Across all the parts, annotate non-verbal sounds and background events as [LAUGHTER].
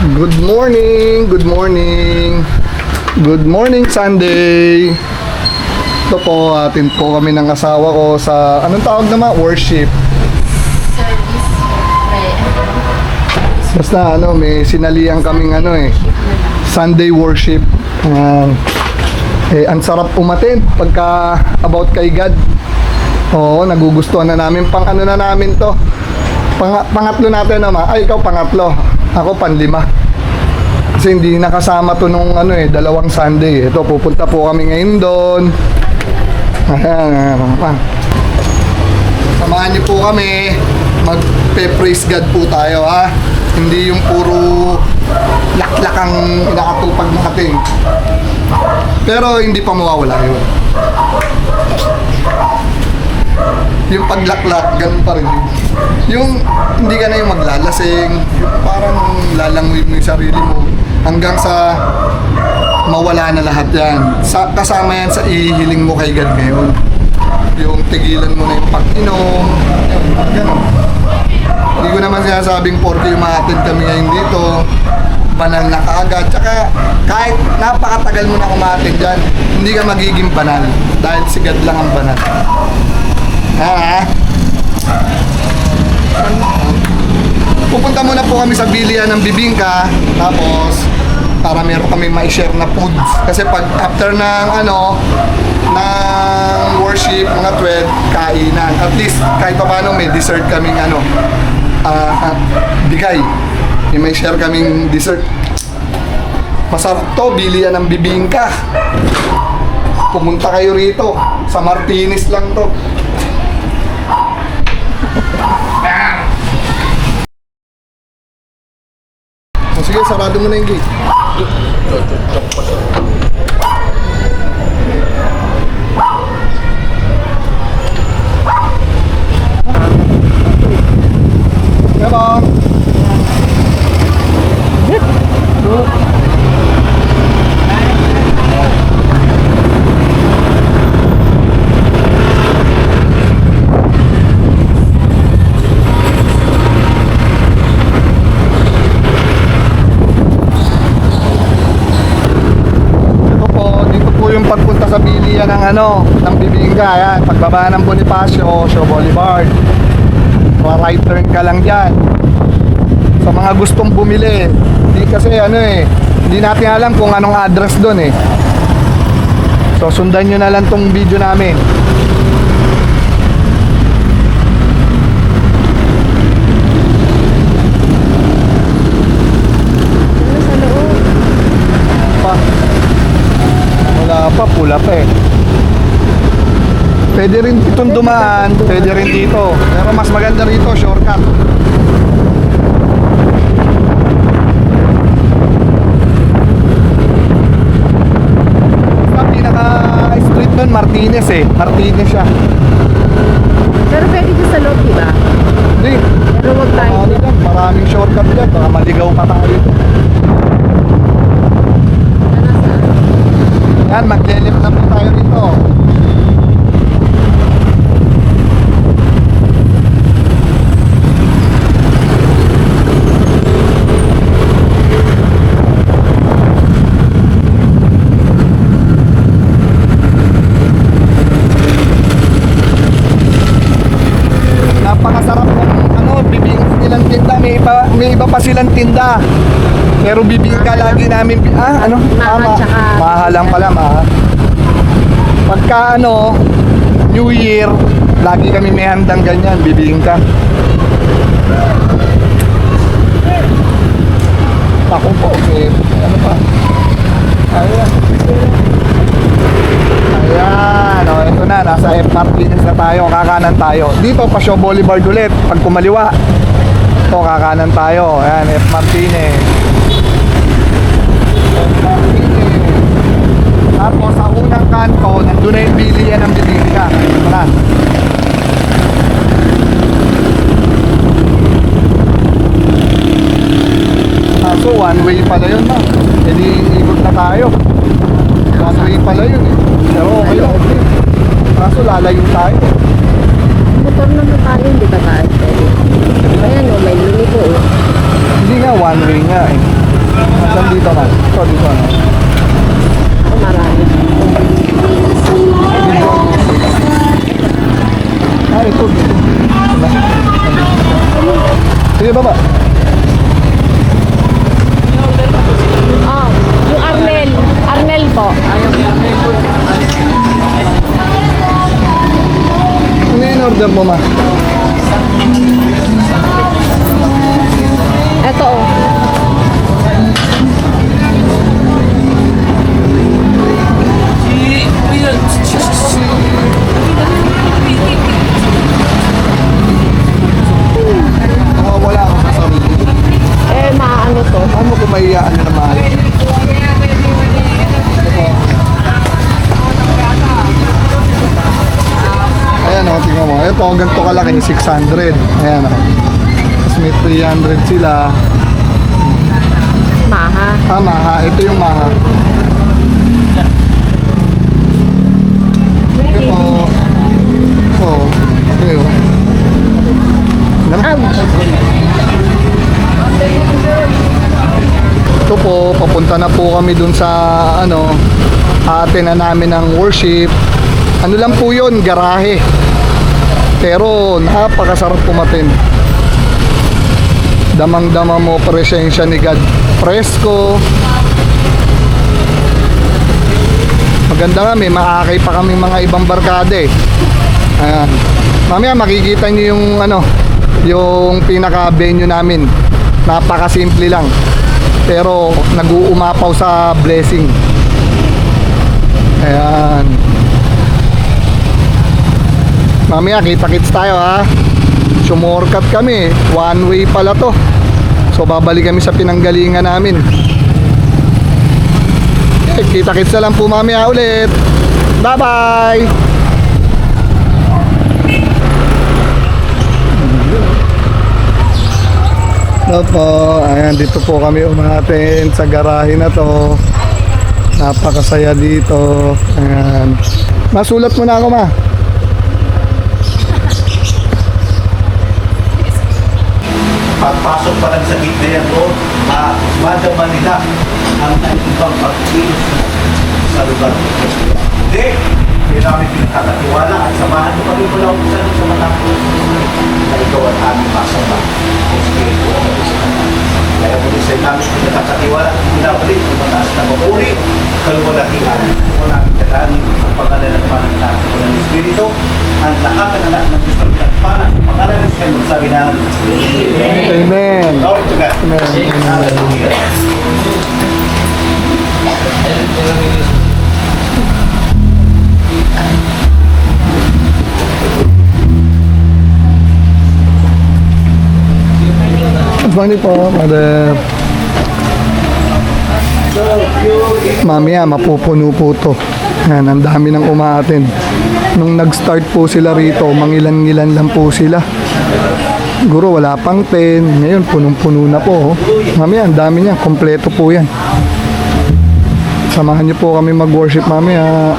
Good morning, good morning. Good morning, Sunday. Ito po, atin po kami ng asawa ko sa, anong tawag naman? Worship. Basta ano, may sinalihan kaming ano eh, Sunday worship. Ayan. eh, ang sarap umatin pagka about kay God. Oo, nagugustuhan na namin. Pang ano na namin to. Pang, pangatlo natin naman. Ay, ikaw pangatlo. Ako panlima. Kasi hindi nakasama to nung ano eh, dalawang Sunday. Ito, pupunta po kami ngayon doon. Ayan, ayan. Samahan niyo po kami. Magpe-praise God po tayo ha. Hindi yung puro laklak ang inakatupag natin. Pero hindi pa mawawala yun. Yung paglaklak, ganun pa rin yun. Yung hindi ka na yung maglalasing, yung parang lalangoy mo yung sarili mo hanggang sa mawala na lahat yan. Sa, kasama yan sa ihiling mo kay God ngayon. Yung tigilan mo na yung pag-inom, yun, ganun. Hindi ko naman sinasabing porke umatid kami ngayon dito, banal na kaagad. Tsaka kahit napakatagal mo na umatid dyan, hindi ka magiging banal. Dahil si God lang ang banal. Ha? Pupunta muna po kami sa bilian ng bibingka, tapos para meron kami ma-share na foods. Kasi pag after ng ano, ng worship, mga 12, kainan. At least, kahit pa paano, may dessert kaming ano, ah, bigay. May share kaming dessert. Masarap to, bilian ng bibingka. Pumunta kayo rito. Sa Martinez lang to. Sige, sarado mo na yung gate. Diba? Ito po, dito po yung pagpunta sa bilian ng ano, ng Bibingka. Ayan, pagbaba ng Bonifacio, Show Boulevard. Pa-right turn ka lang dyan. Sa mga gustong bumili, hindi kasi ano eh, hindi natin alam kung anong address doon eh. So sundan nyo na lang tong video namin. Pa. Wala pa, pula pa eh. Pwede rin itong dumaan, pwede rin dito. Pero mas maganda rito, shortcut. Pinaka-street nun, Martinez eh. Martinez siya. pero pwede dyan sa loob di ba Hindi, pero wag tayo ano dyan, maraming shortcut dyan. Baka maligaw pa tayo. Yan, mag-lelip na po tayo dito. Napakasarap ng ano, bibingka nilang tinda. May iba, may iba pa silang tinda. Pero bibingka lagi namin, ah, ano? Mahal Tama. tsaka- Mahal lang pala, mahal. Pagka ano, New Year, lagi kami may handang ganyan, bibingka. Ako po, okay. Ano pa? Ayan. Ayan, o, ito na, nasa F. Martinez na tayo, kakanan tayo. Dito, pa Show Boulevard ulit, pag kumaliwa. Ito, kakanan tayo. Ayan, F. Martinez. Kalaki, 600. Ayan o. Tapos may 300 sila. Maha. Ah, maha. Ito yung maha. Ito. Ito. Ito. Ano? Ito po, papunta na po kami dun sa ano, ate na namin ng worship. Ano lang po yun, garahe. Pero napakasarap pumatin. Damang-dama mo presensya ni God. Presko. Maganda may maakay pa kami mga ibang barkada eh. Ayan. Mamaya makikita niyo yung ano, yung pinaka-venue namin. Napakasimple lang. Pero nag-uumapaw sa blessing. Ayan. Mamaya kita-kits tayo ha. Sumorkat kami. One way pala to. So babalik kami sa pinanggalingan namin. Eh, kita-kits na lang po mamaya ulit. Bye-bye! Hello po. Ayan, dito po kami umaten sa garahe na to. Napakasaya dito. Ayan. Masulat mo na ako, ma. Pagpasok pa lang sa gitna yan po, ma madama nila ang ibang pag-ilos sa lugar. Hindi, hindi namin pinagkakatiwala at samahan ko kami mula kung sa mga na ikaw at aming masama. Espiritu o sa kanila. Kaya po sa namin pinagkakatiwala at pinaulit ang mataas na mapuri, kalumalakihan, o namin kadangin ang pangalan ng panang natin ng Espiritu, ang lahat ng anak ng Diyos ng Pagpana, pangalan ng sabi namin, Amen. Glory to God. Amen. Hallelujah. Morning po, mother. Mamaya, mapupuno po to. Yan, ang dami ng umaatin. Nung nag-start po sila rito, mangilan-ngilan lang po sila. Siguro wala pang 10. Ngayon, punong-puno na po. oh. Mamaya, ang dami niya. Kompleto po yan. Samahan niyo po kami mag-worship mamaya.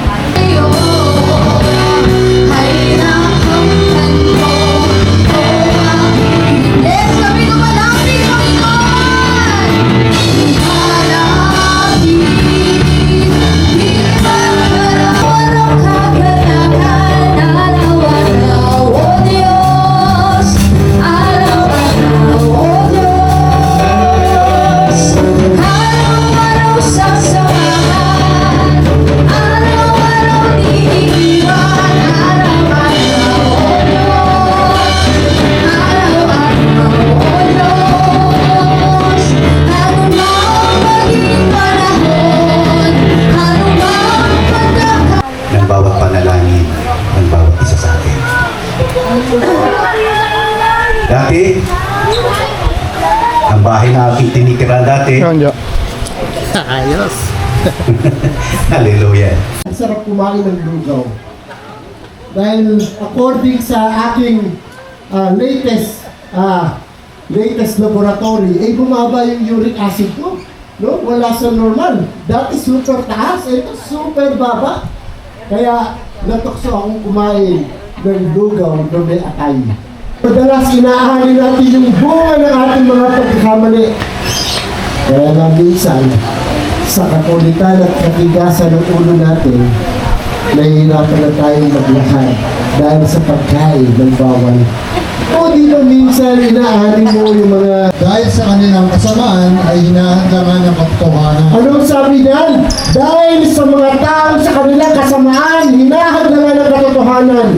[LAUGHS] hallelujah. Ang sarap kumain ng lugaw. Dahil according sa aking ah, latest ah, latest laboratory, ay bumaba yung uric acid ko. No? Wala sa normal. Dati super taas, ito super baba. Kaya natokso akong kumain ng lugaw na may atay. Madalas inaahali natin yung bunga ng ating mga pagkakamali. Kaya nga minsan, sa kakulitan at katigasan ng ulo natin, nahihirapan na tayong maglakad dahil sa pagkain ng bawal. O di ba minsan inaani mo yung mga... Dahil sa kanilang kasamaan ay hinahandangan ng katotohanan. Anong sabi niyan? Dahil sa mga tao sa kanilang kasamaan, hinahadlangan ng katotohanan,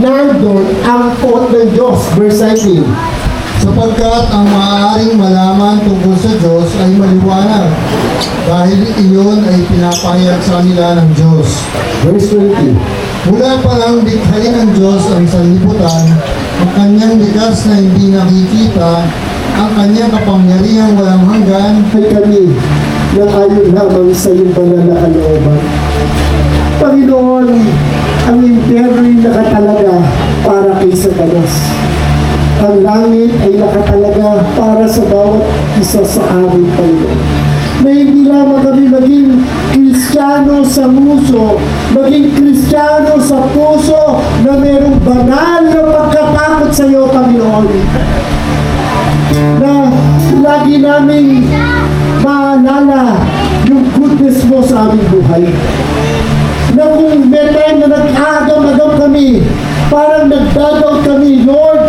nandun ang pot ng Diyos. Verse 19. Sapagkat ang maaaring malaman tungkol sa Diyos ay maliwanag dahil iyon ay pinapahayag sa kanila ng Diyos. Verse 20. Mula pa lang likhain ng Diyos ang sanlibutan, ang kanyang likas na hindi nakikita, ang kanyang kapangyarihang walang hanggan, ay kami na ayon lamang sa iyong banal na kalooban. Panginoon, ang impyerno'y nakatalaga para kay Satanas. Ang langit ay nakatalaga para sa bawat isa sa amin, Panginoon. Na hindi lamang kami maging kristyano sa muso, maging kristyano sa puso na mayroong banal na pagkatakot sa iyo, Panginoon na lagi naming maalala yung goodness mo sa aming buhay. Na kung may time na nag-agam-agam kami, parang nagdadaw kami, Lord,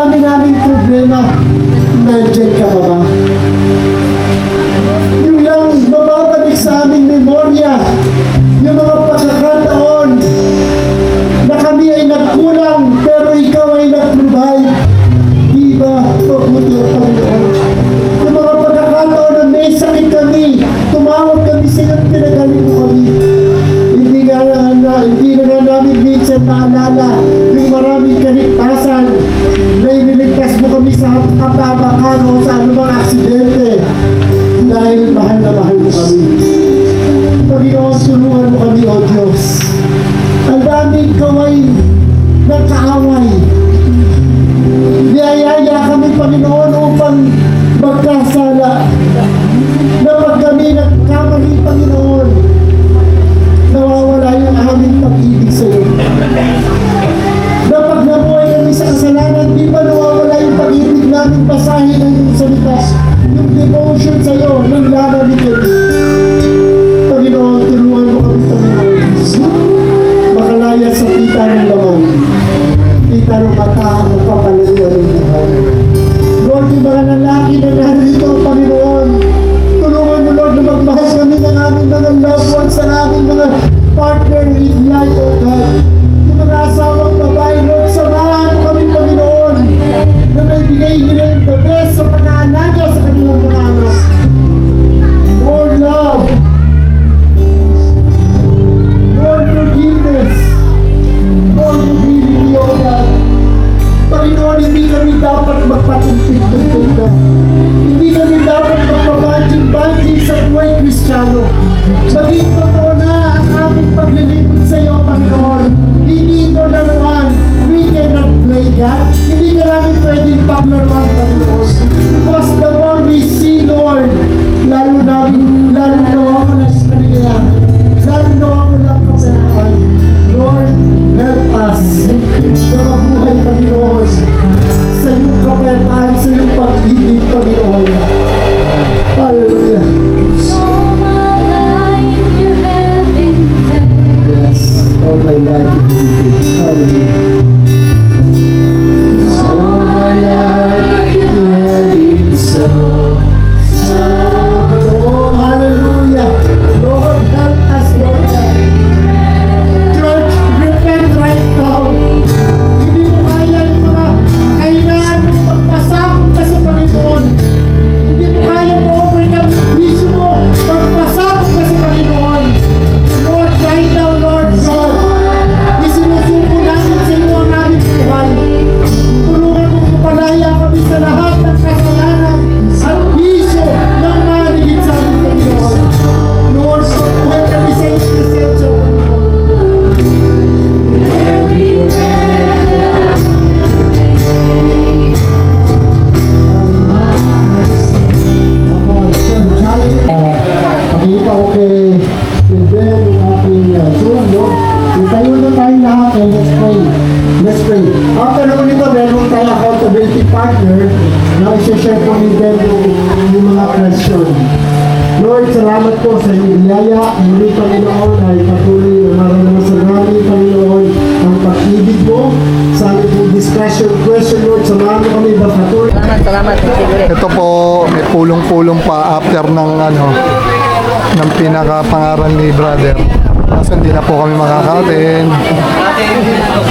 ang dami naming problema, nandiyan ka pa ba? Yung lang mababalik sa aming memorya, Kita ng mata ang papalayo ng buhay.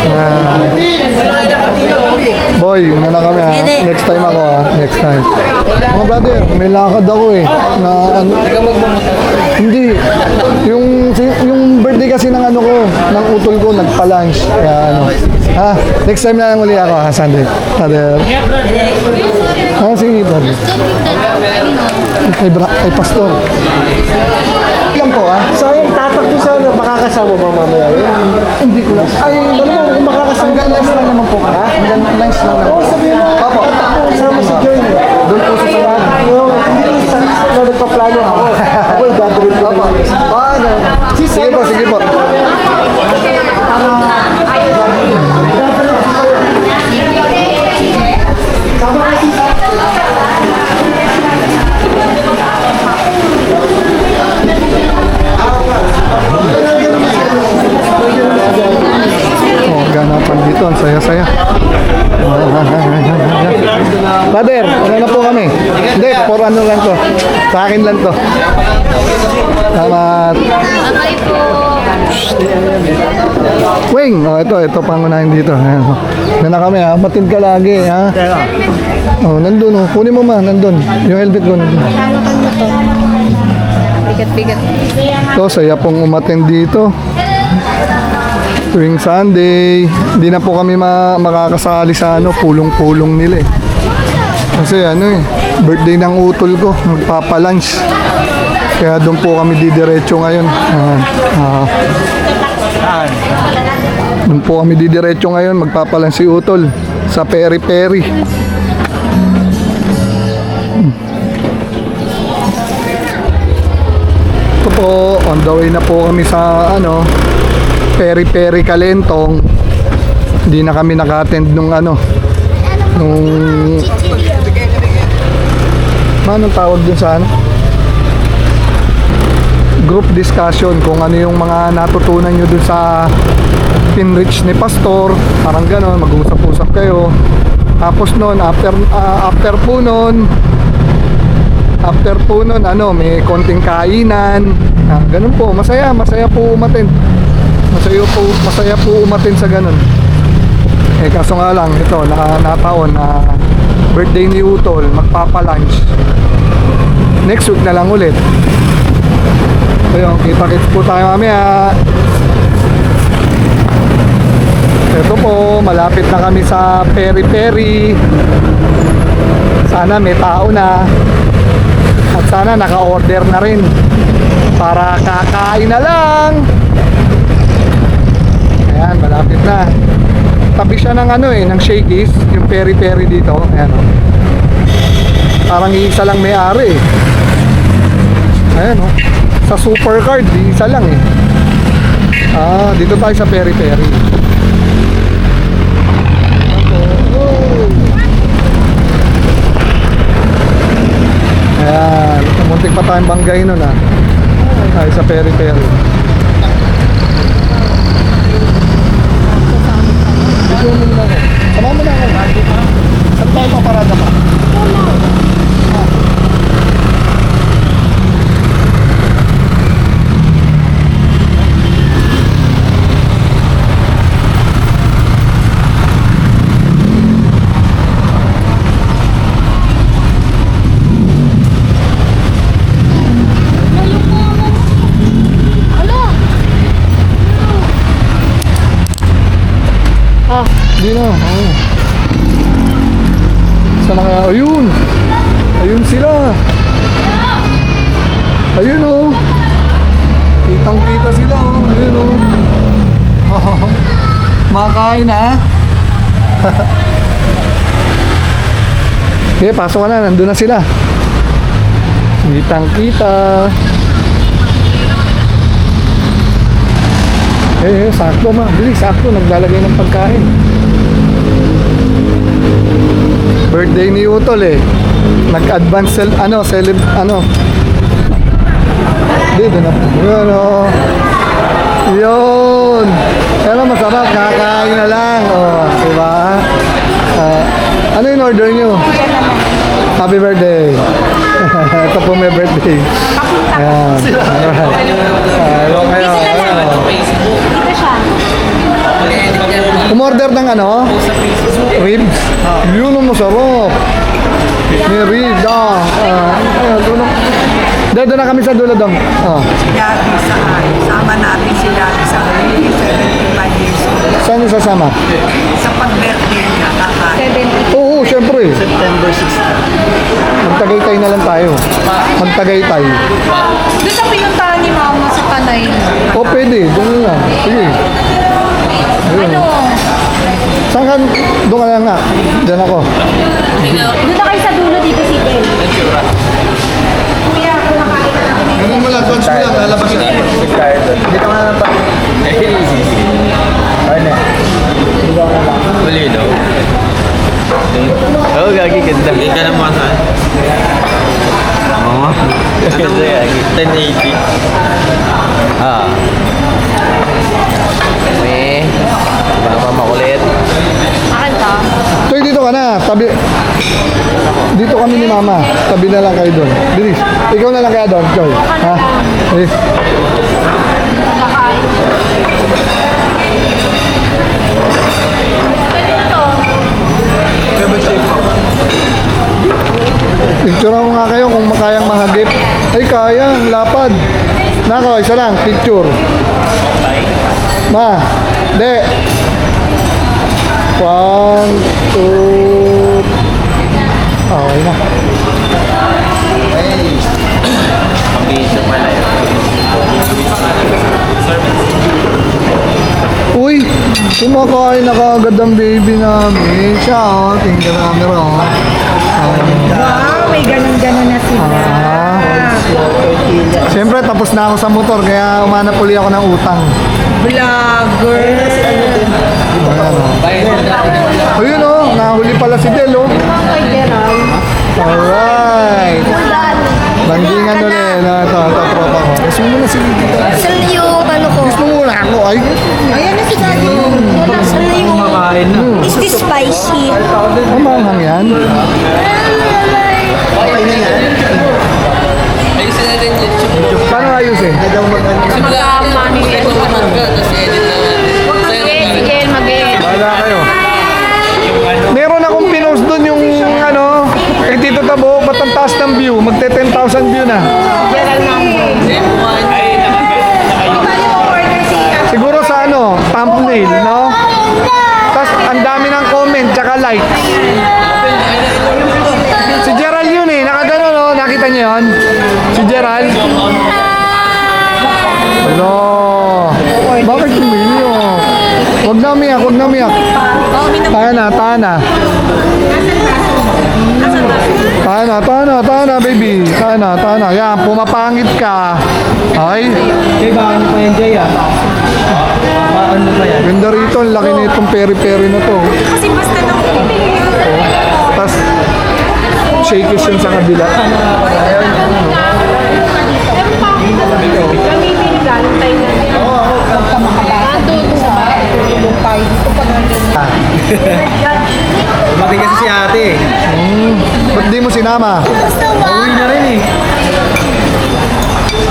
Ayan. boy, una na kami ha. Next time ako ha. Next time. Mga brother, may lakad ako eh. Na, ano, hindi. Yung, yung birthday kasi ng ano ko, ng utol ko, nagpa-lunch. Kaya ano. Ha? Next time na lang uli ako ha, Sunday. Brother. Ah, sige, brother. Kay, bra- kay pastor. Ilan po? Sayang, tatakbo sana. Makakasama ba mamaya yun? Hindi ko lang. Ay, ano mo, kung makakasama. Hanggang lunch lang naman po ka. Hanggang lunch lang naman. Oo, sabihin mo. Opo. Sama si Joy. Doon po sa salahan. Oo, hindi sa na nagpaplano ako. Ako yung gagawin ko. Opo. Ah, ano. Sige po, sige po. Oh, Sa akin lang to. Salamat. Wing, oh, ito, ito pangunahin dito. Ayan, oh. Yan na kami ha, matid ka lagi ha. Oh, nandun oh, kunin mo ma, nandun. Yung helmet ko nandun. Bigat-bigat. So, saya pong umattend dito. Tuwing Sunday, hindi na po kami ma makakasali sa ano, pulong-pulong nila eh. Kasi ano eh, birthday ng utol ko, magpapalunch. Kaya doon po kami didiretso ngayon. Ayan. Ah. doon po kami didiretso ngayon, magpapalunch si utol sa Peri Peri. Ito po, on the way na po kami sa ano, Peri Peri Kalentong. Hindi na kami naka-attend nung ano, nung Anong tawag dun sa ano? Group discussion kung ano yung mga natutunan nyo dun sa pinrich ni Pastor. Parang gano'n, mag-usap-usap kayo. Tapos noon, after, ah, after po noon, after po nun, ano, may konting kainan. Ah, ganun po, masaya, masaya po umatin. Masaya po, masaya po umatin sa ganun. Eh kaso nga lang, ito, na, nataon na birthday ni Utol, magpapa-lunch. Next week na lang ulit. So yun, kita-kits po tayo mamaya. Ito po, malapit na kami sa Peri Peri. Sana may tao na. At sana naka-order na rin para kakain na lang. Ayan, malapit na. Tabi siya ng ano eh, ng Shakey's, yung peri-peri dito. Ayan oh. Parang isa lang may-ari eh. Ayan oh. Sa supercard, isa lang eh. Ah, dito tayo sa peri-peri. Ayan, muntik pa tayong banggay nun ah. Tayo sa peri-peri. Pasok ka na. Nandun na sila. Kitang kita. Eh, eh, sakto ma. Bili, sakto. Naglalagay ng pagkain. Birthday ni Utol eh. Nag-advance cel, ano, celeb, ano. Dito na. Ano. Yun. Pero masarap, kakain na lang. O, di ba? Ah, ano yung order nyo? Happy birthday. [LAUGHS] Ito po may birthday. Ayan. Alright. Ah, Hello kayo. Umorder ng ano? Ribs? Yun ang masarap. May ribs. Ah, ah, ah, doon na- Doon doon na kami sa dulo dong. Ah. Gabi sa sama natin si Gabi sa 75 years old. Saan yung sasama? Sa pag-birthday niya, kakain. Oo, syempre. September 16. Magtagaytay na lang tayo. Magtagaytay. Doon sa pinuntahan ni Mama sa Tanay. O, pwede. Doon na. Sige. Ayun. Saan ka? Doon ka lang nga. Diyan ako. Doon na kayo sa dulo dito si Ben. Kuya, kumakain na kami. Ganun mo lang. Coach mo lang. Lalabas na. Dito ka na lang pa. Ano? Huli daw. Oo, oh, gagi, ganda. Ganda ng mga saan? Oo. Ganda gagi. 1080. Ah. Kami. Mga makulit. Akin ka? Toy, dito ka na. Tabi. Dito kami ni Mama. Tabi na lang kayo doon. Bilis. Ikaw na lang kaya doon, Joy. Ha? Bilis. Picture ko nga kayo kung makayang mahagip. Ay, kaya. Ang lapad. Nako, isa lang. Picture. Ma. De. One, two. Okay na. Uy, kumakain na kaagad ang baby namin. Siya, oh. Tingnan camera, oh. Wow, may ganun-ganun na sila. Ah. Siyempre, tapos na ako sa motor, kaya umanap uli ako ng utang. Vlogger. Ayun, oh. Nahuli pala si Del, oh. Kay Gerald. Alright. Bandingan ulit. Na, ito, ito, tropa ko. Gusto mo muna si Saan na yung ano ko? Gusto mo muna ako. Ay, Ayan na si Daddy. Saan na yung... Na. Is this spicy? ang manghang yan. Paano ayusin? Magkama ni Sige, sige, mag-e. Wala kayo. Meron akong pinost doon yung ano, kay Tito Tabo, ba't ang ng view? Magte 10,000 view na. Siguro sa ano, thumbnail, no? Tapos ang dami ng comment, tsaka like. Si Gerald yun eh, nakagano no? Nakita niyo yun? Si Gerald? Hello. Na umiyak, huwag na umiyak. Tayo na, tayo na. Tayo na, tayo na, tayo na, baby. Tayo na, tayo na. Yan, pumapangit ka. Ay. Kaya ba ano pa yan, Jay ah? Ano pa yan? Ganda rito, ang laki na itong peri-peri na to. Kasi basta nang Tapos, shakies yun sa kabila. Kami pinigaling tayo na. Nandun sa Buti kasi si ate. Ba't di mo sinama? Uwi na rin eh.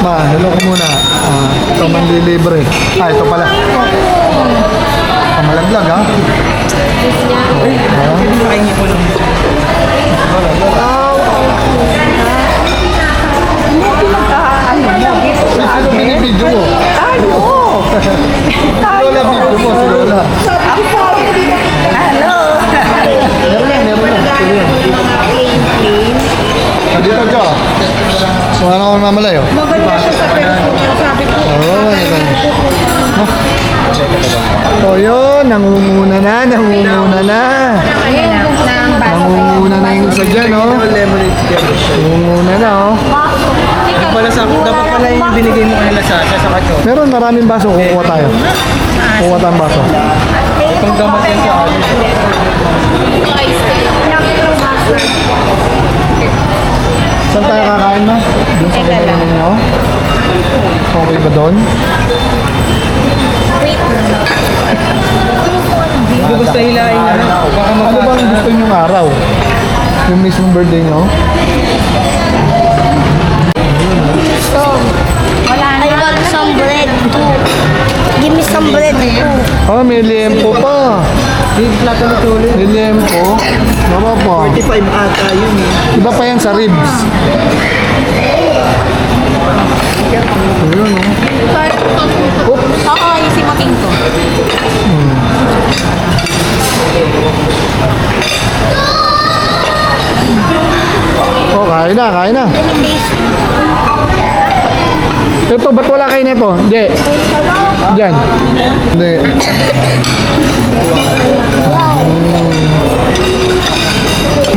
Ma, hello ko muna. Ah, ito manlilibre. Ah, ito pala. Pamalaglag ha? Sino binibidyo mo? Si Lola video mo, si Lola. Meron yan, meron yan. Sige yan. Ah, Dito ka. Wala na akong mamalayo. maganda siya sa niya. Sabi ko, Oo, ito. So yun, nangunguna na, nangunguna na. Nangunguna na yung isa dyan, oh. Nangunguna na, oh. Pala sa, dapat pala yung binigay mo kanila sa sa sa kacho. Meron maraming baso, kukuha tayo. Kukuha tayong baso. Itong gamot yan sa akin. Saan tayo kakain ma? Doon sa lang. kainan ninyo? Okay ba doon? Hindi gusto hilain ano? Baka Ano bang gusto niyong araw? Yung mismong birthday nyo? Give me some bread too. Oh, may liempo pa. Big plato na tuloy. May liempo. Baba pa. 45 ata yun eh. Iba pa yan sa ribs. Ayun, oh. Oo, yung simuting ko. Oh, kain na, kain na. Ito, ba't wala kayo nito? Hindi. Diyan. Hindi. Hmm.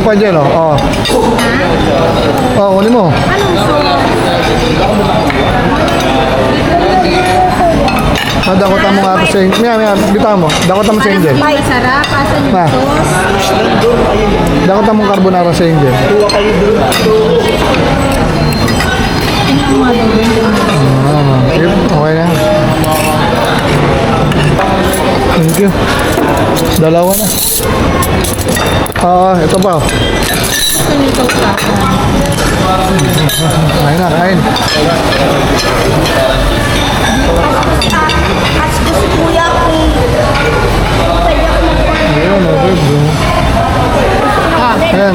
Pa dyan, oh. Oh, oh kunin mo. Ah, dakota mo nga ito sa Angel. Mia, mia, bitaw mo. Dakota mo sa Angel. Ay, sarap. Asan yung sauce? Dakota mo carbonara sa Angel. Ah, Dalawa na. Ah, ito pa. Sauce sa akin? Kain na, kain. Ask ko si kuya kung pwede ako mag-order. Ayun, okay, bro. Ayan.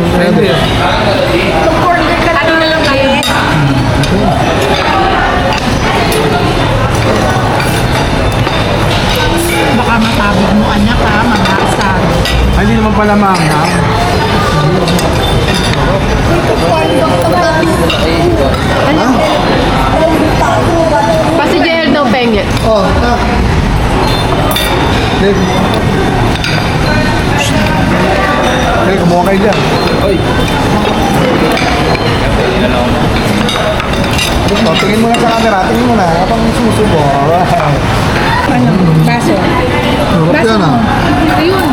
Baka matabog mo anak ha, mga. Ay, hindi naman pala maanghang. Pasi JL daw penge. Oh, na. Dave. Dave, kumuha kayo dyan. Oh, tingin mo na sa camera, tingin mo na. Habang sumusubo. Alright. Ano? Baso. Sarap yan ah. Ayun.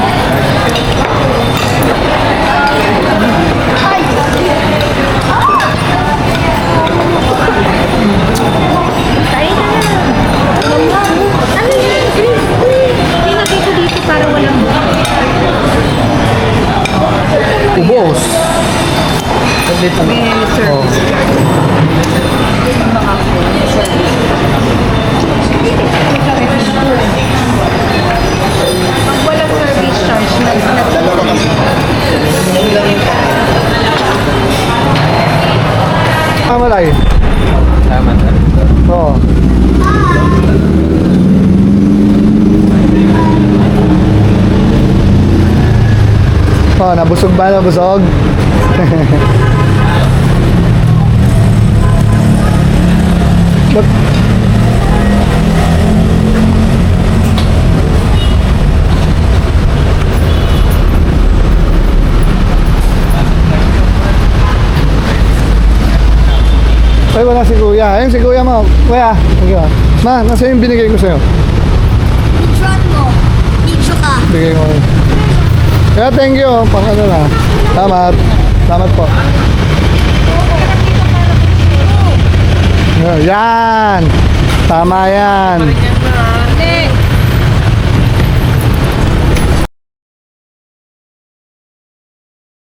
Ano yan? Pinagay ko dito para walang Ubos. May nag Ah, malay. Tama na. Oo. Oh, nabusog ba? Nabusog? [LAUGHS] Ay, wala si Kuya. Ayun si Kuya mo. Kuya, Kuya. Ma, nasa yung binigay ko sa'yo? Picturean mo. Picture ka. Bigay ko. Kaya thank you. Pang ano na. Salamat. Salamat po. Yan. Tama yan.